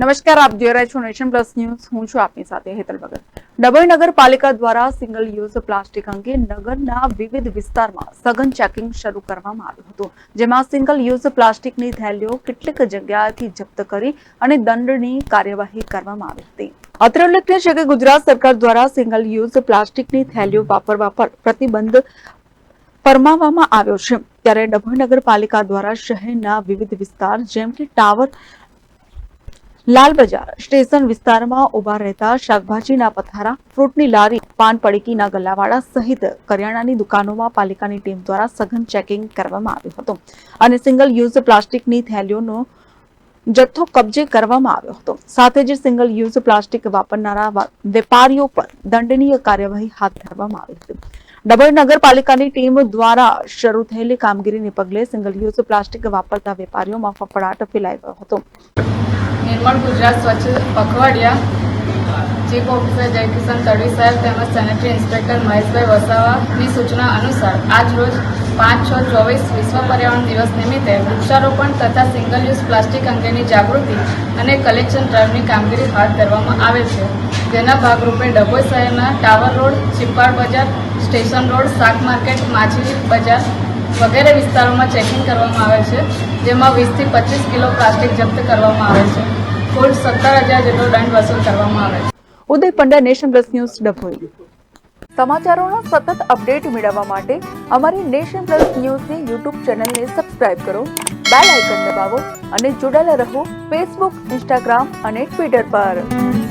નમસ્કાર, આપ જોઈ રહ્યા છો નેશન પ્લસ ન્યૂઝ. હું છું આપની સાથે હેતલ ભગત. ડભોઈ નગરપાલિકા દ્વારા સિંગલ યુઝ પ્લાસ્ટિક અંગે નગરના વિવિધ વિસ્તારમાં સઘન ચેકિંગ શરૂ કરવામાં આવ્યું હતું, જેમાં સિંગલ યુઝ પ્લાસ્ટિકની થેલીઓ કેટલીક જગ્યાએથી જપ્ત કરી અને દંડની કાર્યવાહી કરવામાં આવી હતી. અત્રે ઉલ્લેખનીય છે કે ગુજરાત સરકાર દ્વારા સિંગલ યુઝ પ્લાસ્ટિકની થેલીઓ વાપરવા પર પ્રતિબંધ ફરમાવવામાં આવ્યો છે. ત્યારે ડભોઈ નગરપાલિકા દ્વારા શહેરના વિવિધ વિસ્તાર, જેમ કે ટાવર લાલ બજાર સ્ટેશન વિસ્તારમાં ઊભા રહેતા શાકભાજીના પથારા, ફ્રૂટની લારી, પાન પડીકીના ગલ્લાવાળા સહિત કરિયાણાની દુકાનોમાં પાલિકાની ટીમ દ્વારા સઘન ચેકિંગ કરવામાં આવ્યું હતું અને સિંગલ યુઝ પ્લાસ્ટિકની થેલીઓનો જથ્થો કબજે કરવામાં આવ્યો હતો. સાથે જ સિંગલ યુઝ પ્લાસ્ટિક વાપરનારા વેપારીઓ પર દંડનીય કાર્યવાહી હાથ ધરવામાં આવી હતી. ડભોઈ નગરપાલિકાની ટીમ દ્વારા શરૂ થયેલી કામગીરીને પગલે સિંગલ યુઝ પ્લાસ્ટિક વાપરતા વેપારીઓમાં ફફડાટ ફેલાઈ ગયો હતો. નિર્મળ ગુજરાત સ્વચ્છ પખવાડિયા, ચીફ ઓફિસર જયકિશન તડવી સાહેબ તેમજ સેનેટરી ઇન્સ્પેક્ટર મહેશભાઈ વસાવાની સૂચના અનુસાર આજ રોજ પાંચ, છ, ચોવીસ વિશ્વ પર્યાવરણ દિવસ નિમિત્તે વૃક્ષારોપણ તથા સિંગલ યુઝ પ્લાસ્ટિક અંગેની જાગૃતિ અને કલેક્શન ડ્રાઈવની કામગીરી હાથ ધરવામાં આવે છે. જેના ભાગરૂપે ડભોઈ શહેરના ટાવર રોડ, ચિપ્પાડ બજાર, સ્ટેશન રોડ, શાક માર્કેટ, માછલી બજાર વગેરે વિસ્તારોમાં ચેકિંગ કરવામાં આવે છે, જેમાં વીસથી પચીસ કિલો પ્લાસ્ટિક જપ્ત કરવામાં આવે છે. કુલ સત્તર હજાર જેટલો દંડ વસૂલ કરવામાં આવે છે. Uday Pandya nation plus news Dabhoi. સમાચારોના સતત અપડેટ મેળવવા માટે અમારી નેશન પ્લસ ન્યૂઝની યુટ્યુબ ચેનલને સબસ્ક્રાઇબ કરો બેલ આઇકન દબાવો અને જોડાયેલા રહો ફેસબુક ઇન્સ્ટાગ્રામ અને ટ્વિટર પર.